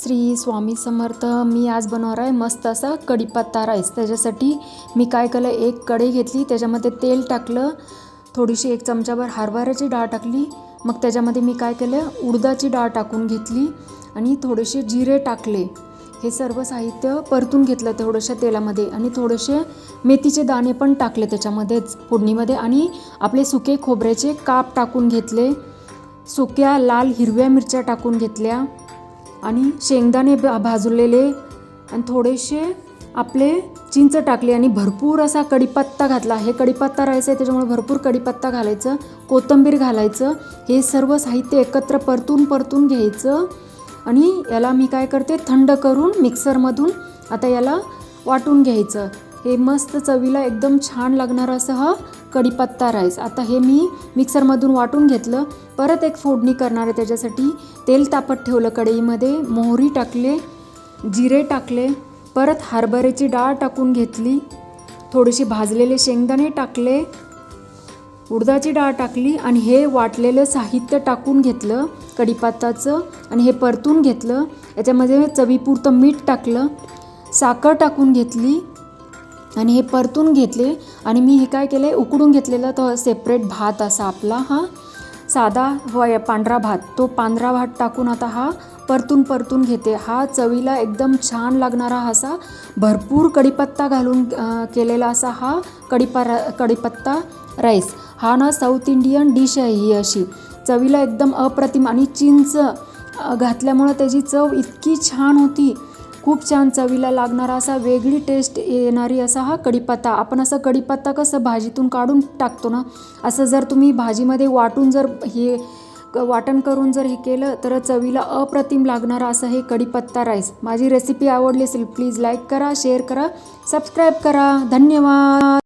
श्री स्वामी समर्थ मी आज बनवणार आहे मस्त असा कढीपत्ता राईस. त्याच्यासाठी मी काय केलं एक कढई घेतली त्याच्यामध्ये तेल टाकलं थोडीशी एक चमचाभर हरभऱ्याची डाळ टाकली मग त्याच्यामध्ये मी काय केलं उडदाची डाळ टाकून घेतली आणि थोडेसे जिरे टाकले. हे सर्व साहित्य परतून घेतलं थोडंशा तेलामध्ये आणि थोडेसे मेथीचे दाणे पण टाकले त्याच्यामध्येच फोडणीमध्ये आणि आपले सुके खोबऱ्याचे काप टाकून घेतले सुक्या लाल हिरव्या मिरच्या टाकून घेतल्या. आणि शेंगदाणे भा भाजलेले आणि थोडेसे आपले चिंच टाकले आणि भरपूर असा कढीपत्ता घातला. हे कढीपत्ता राहायचा आहे त्याच्यामुळे भरपूर कढीपत्ता घालायचं कोथिंबीर घालायचं हे सर्व साहित्य एकत्र परतून परतून घ्यायचं आणि याला मी काय करते थंड करून मिक्सरमधून आता याला वाटून घ्यायचं. हे मस्त चवीला एकदम छान लागणारं असं हा कढीपत्ता राईस. आता हे मी मिक्सरमधून वाटून घेतलं. परत एक फोडणी करणार आहे त्याच्यासाठी. तेल तापत ठेवलं कढईमध्ये. मोहरी टाकले. जिरे टाकले. परत हरभऱ्याची डाळ टाकून घेतली. थोडेसे भाजलेले शेंगदाणे टाकले. उडदाची डाळ टाकली आणि हे वाटलेलं साहित्य टाकून घेतलं कढीपत्ताचं आणि हे परतून घेतलं. याच्यामध्ये चवीपुरतं मीठ टाकलं. साखर टाकून घेतली. आणि हे परतून घेतले. आणि मी हे काय केलं आहे उकडून घेतलेला तो सेपरेट भात असा आपला हा. साधा हो, वय पांढरा भात. तो पांढरा भात टाकून आता हा परतून परतून घेते. हा चवीला एकदम छान लागणारा असा भरपूर कढीपत्ता घालून केलेला असा हा कढीपा कढीपत्ता राईस. हा ना साऊथ इंडियन डिश आहे ही अशी. चवीला एकदम अप्रतिम. आणि चिंच घातल्यामुळं त्याची चव इतकी छान होती. खूप छान चवीला लागणारा असा वेगळी टेस्ट येणारी असा हा कढीपत्ता. आपण असं कढीपत्ता कसं भाजीतून काढून टाकतो ना असं जर तुम्ही भाजीमध्ये वाटून जर हे क- वाटण करून जर हे केलं तर चवीला अप्रतिम लागणारा असं हे कढीपत्ता राईस माझी रेसिपी आवडली असेल प्लीज लाईक करा शेअर करा सबस्क्राईब करा. धन्यवाद!